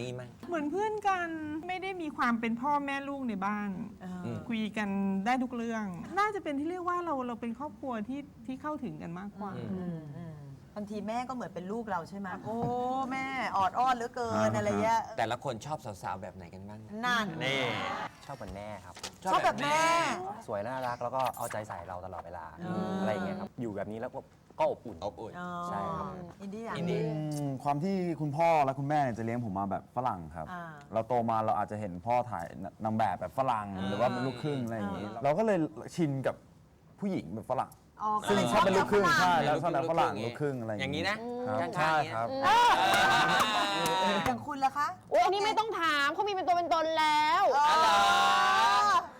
นี่มั้ง เหมือนเพื่อนกันไม่ได้มีความเป็นพ่อแม่ลูกในบ้านอืมคุยกันได้ทุกเรื่อง น่าจะเป็นที่เรียกว่าเราเราเป็นครอบครัวที่ที่เข้าถึงกันมากกว่า อืม บางทีแม่ก็เหมือนเป็นลูกเราใช่ไหมโอ้แม่ออดอ้อนเหลือเกินอ่าอะไรเงี้ยแต่ละคนชอบสาวๆ แบบไหนกันบ้างนั่นนี่ชอบเหมือนแม่ครับ ชอบแบบแม่ สวยน่ารักแล้วก็เอาใจใส่เราตลอดเวลาอืมอะไรอย่างเงี้ยครับ อยู่แบบนี้แล้วก็ก็อบอุ่น อบอุ่น อ๋อใช่ครับ อินดี้อะ อินดี้อื มความที่คุณพ่อและคุณแม่เนี่ยจะเลี้ยงผมมาแบบฝรั่งครับ อ่า เราโตมาเราอาจจะเห็นพ่อถ่ายนางแบบแบบฝรั่งหรือว่าเป็นลูกครึ่งอะไรอย่างนี้อ่าเราก็เลยชินกับผู้หญิงแบบฝรั่ง อ๋อก็ซึ่งเลยชอบเป็นลูกครึ่งฝใช่รั่งแล้วชอบแนวฝรั่งลูกครึ่งอะไรอย่างอย่างนี้นะครับข้างๆใช่อย่างนี้ครับ อย่างคุณล่ะคะโอ้ยอันนี้ไม่ต้องถามเขามีเป็นตัวเป็นตนแล้ว อ๋อ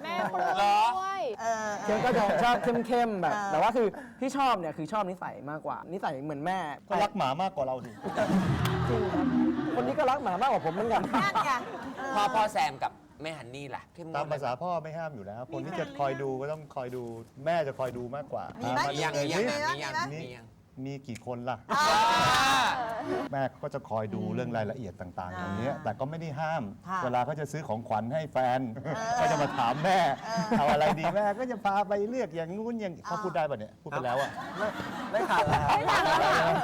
แม่ปลื้มเหรอด้วย เออเคียงก็จะชอบเข้มๆแบบ เออ แต่ว่าคือที่ชอบเนี่ยคือชอบนิสัยมากกว่า นิสัยเหมือนแม่ก็รักหมามากกว่าเราดิจริงครับคนนี้ก็รักหมามากกว่าผมเหมือนกัน นั่นไงเออ พ่อพ่อแซมกับแม่ฮันนี่ล่ะเข้มงตามภาษาพ่อไม่ห้ามอยู่แล้วคนที่จะคอยดูก็ต้องคอยดูแม่จะคอยดูมากกว่ามีไหมมายังเลยยังสิยังมีมีไหมยังมียัง มีกี่คนล่ะอ่าแม่ก็จะคอยดูเรื่องรายละเอียดต่างๆอ่าอย่างเนี้ยแต่ก็ไม่ได้ห้าม ค่ะเวลาเขาจะซื้อของขวัญให้แฟนอก็จะมาถามแม่เออเอาอะไรดีแม่ก็จะพาไปเลือกอย่างงู้นอย่างเขาอ่าพูดได้ป่ะเนี่ยพูดไปแล้วอะไม่ขาดแล้วครับ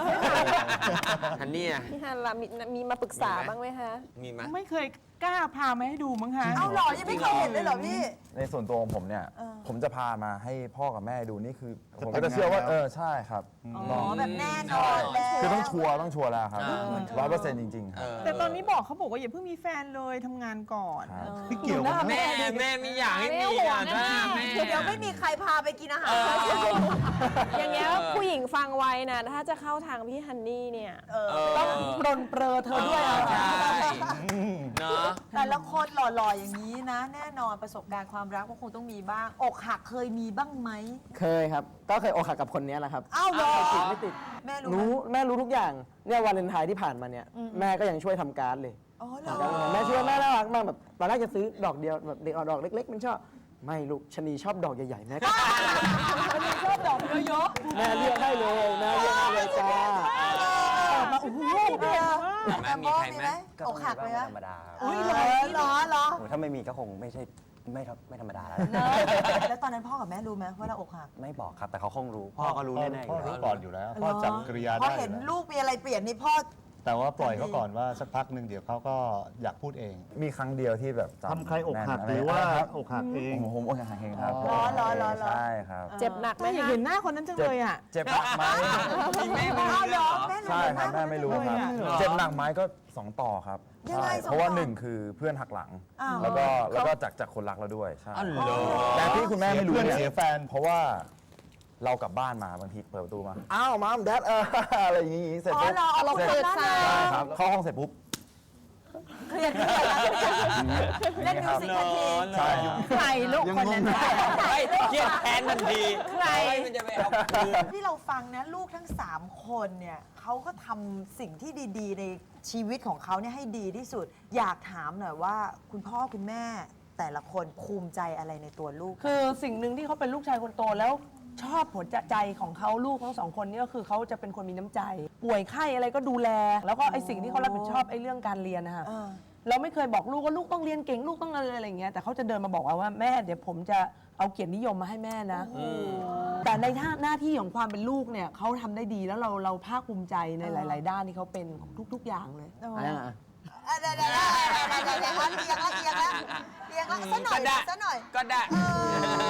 ฮันนี่อะพี่ฮันล่ะมีมีมาปรึกษาบ้างไหมคะ มีไหม ไม่เคยกล้าพามาให้ดูมั้งคะ เอาเหรอยังไม่เคยเห็นเลยเหรอพี่ ในส่วนตัวของผมเนี่ย เออ ผมจะพามาให้พ่อกับแม่ดูนี่คือจะผมแต่ก็งจะเชื่อว่างานแล้วเออใช่ครับอ๋อแบบแน่นอนแล้ว คือต้องชัวร์ต้องชัวร์แล้วครับอ่าร้อยเปอร์เซ็นต์จริงๆคเอรับอแต่ตอนนี้บอกเขาบอกว่าอย่าเพิ่งมีแฟนเลยทำงานก่อนครับที่เกี่ยวกับแม่แม่ไม่อยากให้มีอะแม่แม่ เดี๋ยวไม่มีใครพาไปกินอาหาร อย่างเงี้ยผู้หญิงฟังไว้นะ ถ้าจะเข้าทางพี่ฮันนี่เนี่ย เออเออต้องปรนเปรอเธอด้วยอะ ใช่เนาะ แต่ละคนหล่อๆอย่างนี้นะ แน่นอนประสบการณ์ความรักก็คงต้องมีบ้างอกหักเคยมีบ้างไหม เคยครับ ก็เคยอกหักกับคนเนี้ยแหละครับอ้าวเหรอ ติดไม่ติดแม่รู้ไหม รู้แม่รู้ทุกอย่างเนี่ยวันเลนไทน์ที่ผ่านมาเนี่ยแม่ก็ยังช่วยทำการ์ดเลยอ๋อเหรอแม่ช่วยแม่น่ารักมากแบบตอนแรกจะซื้อดอกเดียวแบบเด็กเอาดอกเล็ก ๆ มันชอบไม่ลูกชะนีชอบดอกใหญ่ๆแม่ก็ ชอบดอกเยอะแม่เลือกให้เลยแม่เลือกให้เลยจ้าๆมาโอ้โหเออแม่มีใครไหมก็อกหักมีเลยบ้างอะธรรมดาครับอุ้ยเหรอเหรอเหรอ โอ้ถ้าไม่มีก็คงไม่ใช่ ไม่ครับไม่ธรรมดาแล้วเนอะแล้วตอนนั้นพ่อกับแม่รู้ไหมว่าเราอกหักไม่บอกครับ แต่เขาคงรู้ พ่อก็รู้แน่ๆอพ่อยู่แล้วรู้ก่อนอยู่แล้วพ่อจับกริยาพอได้อเห็นยู่แล้วลูกมีอะไรเปลี่ยนนี่พ่อ แต่ว่าปล่อยเขาก่อนว่าสักพักหนึ่งเดี๋ยวเขาก็อยากพูดเอง มีครั้งเดียวที่แบบจำทำใครอกหักแน่นหรือว่าะไครับอกหักเอง ผมผมอกหักเองครับอ๋อเหรอเหรอเหรอ ใช่ครับ เจ็บหนักไหมไม่อยากคะ เห็นหน้าคนนั้นจังเลยอะเจ็บหนักไหมมีแม่ไม่อ้ารู้วเหเรื่รองเหรออแม่รู้ใช่ครับแม่ไม่รู้ครับ เหรอ เจ็บหนักไหมก็สองต่อครับยังไงใช่สองเพราะว่าต่อหนึ่งคือเพื่อนหักหลัง อ้าว แล้วก็แล้วก็จากจากคนรักเราด้วยใช่ อ๋อเหรอ แต่ที่คุณแม่ไม่รู้เสียเพื่อนเนี่ยเสียแฟน เพราะว่า เรากลับบ้านมาบางทีเปิดประตูมา อ้าวมามแดดเออ อะไรอย่างงี้เสร็จอ๋อปุ๊บเหรอเอาเราเสร็จเปิดใช่ใช่ครับเข้าห้องเสร็จปุ๊บ เครียดเครียดเล่นมิวสิกทันทีใช่ใครลูกคนนั้นเฮ้ยเครียดแทนทันทีใคร เฮ้ยมันจะไปเอาคืน ที่เราฟังนะลูกทั้ง 3 คนเนี่ยเขาก็ทำสิ่งที่ดีๆ ในชีวิตของเขาเนี่ยให้ดีที่สุด อยากถามหน่อยว่า คุณพ่อคุณแม่แต่ละคนภูมิใจอะไรในตัวลูก คือสิ่งหนึ่งที่เขาเป็นลูกชายคนโตแล้ว ชอบหัวใจของเขาลูกทั้งสองคนนี่ก็คือเขาจะเป็นคนมีน้ำใจ ป่วยไข้อะไรก็ดูแล แล้วก็ไอสิ่งที่เขารับผิดชอบไอเรื่องการเรียนนะคะเออเราไม่เคยบอกลูกว่าลูกต้องเรียนเก่งลูกต้องอะไรอะไรอย่างเงี้ยแต่เขาจะเดินมาบอกว่าว่าแม่เดี๋ยวผมจะเอาเกียรตินิยมมาให้แม่นะแต่ในท่าหน้าที่ของความเป็นลูกเนี่ยเขาทำได้ดีแล้วเราเราภาคภูมิใจในหลาย ๆ ด้านที่เขาเป็นทุก ๆ อย่างเลย อ่าอะเดี๋ยวเดี๋ยวเดี๋ยวเดี๋ยวเดี๋ยวเดี๋ยวเรียงละเรียงละเรียงละซะหน่อยก็ได้ซะหน่อยก็ได้เออ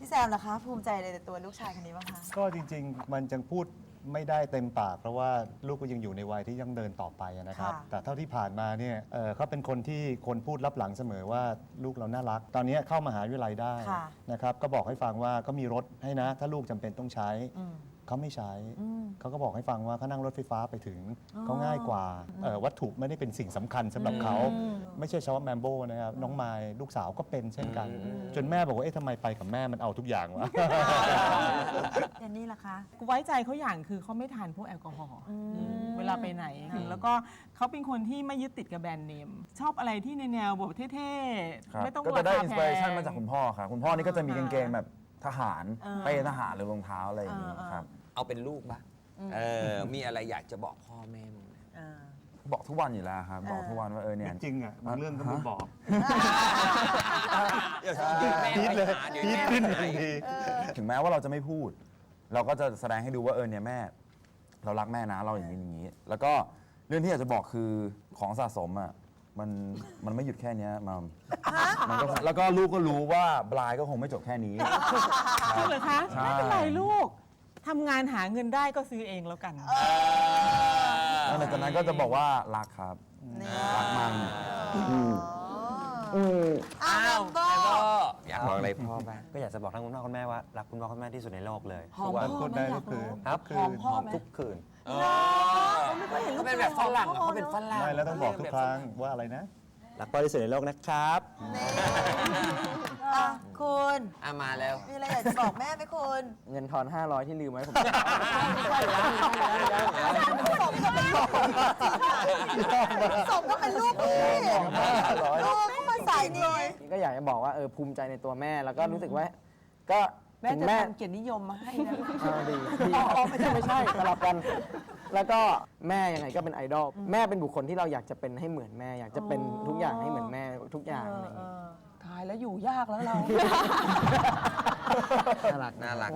พี่แซมล่ะคะภูมิใจในตัวลูกชายคนนี้บ้างคะ ก็จริงๆ มันจังพูดไม่ได้เต็มปาก เพราะว่าลูกก็ยังอยู่ในวัยที่ยังเดินต่อไปนะครับ ค่ะ แต่เท่าที่ผ่านมาเนี่ยเอ่อเขาเป็นคนที่คนพูดรับหลังเสมอว่าลูกเราน่ารัก ตอนนี้เข้ามหาวิทยาลัยได้ค่ะ นะครับ ก็บอกให้ฟังว่าก็มีรถให้นะ ถ้าลูกจำเป็นต้องใช้ อืม เขาไม่ใช้ อืม เขาก็บอกให้ฟังว่าเขานั่งรถไฟฟ้าไปถึงอ๋อเขาง่ายกว่าเอ่อวัตถุไม่ได้เป็นสิ่งสำคัญสำหรับเขา ไม่ใช่เฉพาะแมมโบนะครับ น้องมายลูกสาวก็เป็นเช่นกัน จนแม่บอกว่าเอ๊ะทำไมไปกับแม่มันเอาทุกอย่างวะ เจนนี่ล่ะคะกูไว้ใจเขาอย่างคือเขาไม่ทานพวกแอลกอฮอล์เวลาไปไหน แล้วก็เขาเป็นคนที่ไม่ยึดติดกับแบรนด์เนม ชอบอะไรที่ในแนวแบบเท่ครับๆ ไม่ต้องก็จะได้ราอินคาสแพปิเรชันง มาจากคุณพ่อครับคุณพ่อนี่ก็จะมีกางเกงแบบทหารเออเป้ทหารหรือรองเท้าอะไรอย่างนี้เออเออครับ เอาเป็นลูกบ้างเออมีอะไรอยากจะบอกพ่อแม่มึงไหมอ่า บอกทุกวันอยู่แล้วครับ บอกทุกวันว่าเออเนี่ยไม่จริงอะบางเรื่องก็ไม่บอกเดี๋ยวเดี๋ยวแม่พีดไปเลยหาเดี๋ยวพีดแม่ขึ้นไปทันหาที ถึงแม้ว่าเราจะไม่พูด เราก็จะแสดงให้ดูว่าเออเนี่ยแม่ เรารักแม่นะเราอย่างนี้อย่างนี้ แล้วก็เรื่องที่อยากจะบอกคือของสะสมอะมันมันไม่หยุดแค่เนี้ยมัมมันก็แล้วก็ลูกก็รู้ว่าบลายก็คงไม่จบแค่นี้ จริงเหรอคะ ใช่ ไม่เป็นไรลูก ทำงานหาเงินได้ก็ซื้อเองแล้วกัน แล้วหลังจากนั้นก็จะบอกว่ารักครับรักมันอืมอ้าวแมมโบแม่ก็อยากบอกอะไรพ่อบ้างก็อยากจะบอกทั้งคุณพ่อคุณแม่ว่ารักคุณพ่อคุณแม่ที่สุดในโลกเลยหอมวันพ่อ พูดไหมได้อยาก็กคือรู้ครับคืหออมพ่อไหม ทุกคืนไม่ค่อยเห็นลูเขากเป็นแบบฝรั่งอะเขาเป็นฝรั่งไม่แล้วต้องบอกทุกครั้งว่าอะไรนะ รักพ่อที่สุดในโลกนะครับ อะคุณอะมาแล้ว มีอะไรอยากจะบอกแม่ไหมคุณเงินทอน 500 ที่ลืมไว้ผม สมก็เป็นลูกพี่ลูกก็มาใส่นี้ก็อยากจะบอกว่าเออภูมิใจในตัวแม่แล้วก็รู้สึกว่า ก็แม่ถึงจะแม่ทำเกียรตินิยมมาให้นะ เออดีดีไม่ใช่ไม่ใช่สลับกัน แล้วก็แม่ยังไงก็เป็นไอดอลแม่เป็นบุคคลที่เราอยากจะเป็นให้เหมือนแม่ อยากจะเป็นทุกอย่างให้เหมือนแม่ทุกอย่างอะไรอย่างเงี้ย ตายแล้วอยู่ยากแล้วเรา น่ารักน่ารัก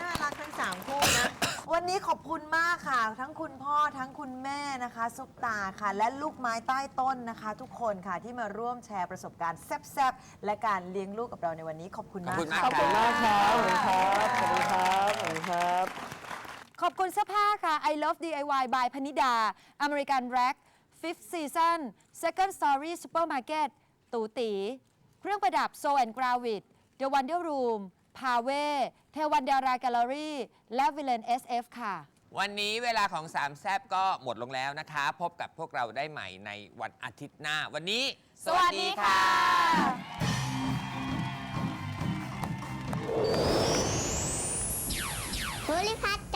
น่ารักทั้งสามคู่นะ วันนี้ขอบคุณมากค่ะ ทั้งคุณพ่อทั้งคุณแม่นะคะซุปตาค่ะ และลูกไม้ใต้ต้นนะคะ ทุกคนค่ะที่มาร่วมแชร์ประสบการณ์แซ่บๆและการเลี้ยงลูกกับเราในวันนี้ขอบคุณขอบมากคุณมากค่ะ ขอบคุณมากครับขอบคุณครับขอบคุณครับ ขอบคุณครับขอบคุณเสื้อผ้าค่ะ I love DIY by พนิดา American Rack Fifth Season Second Story Supermarket ตูตี เครื่องประดับ So and Gravit The Wonder Room พาเวเทวันดาราแกลเลอรี่ และ Villain SF ค่ะ วันนี้เวลาของสามแซบก็หมดลงแล้วนะคะ พบกับพวกเราได้ใหม่ในวันอาทิตย์หน้า วันนี้สวัสดีค่ะภูริพัฒน์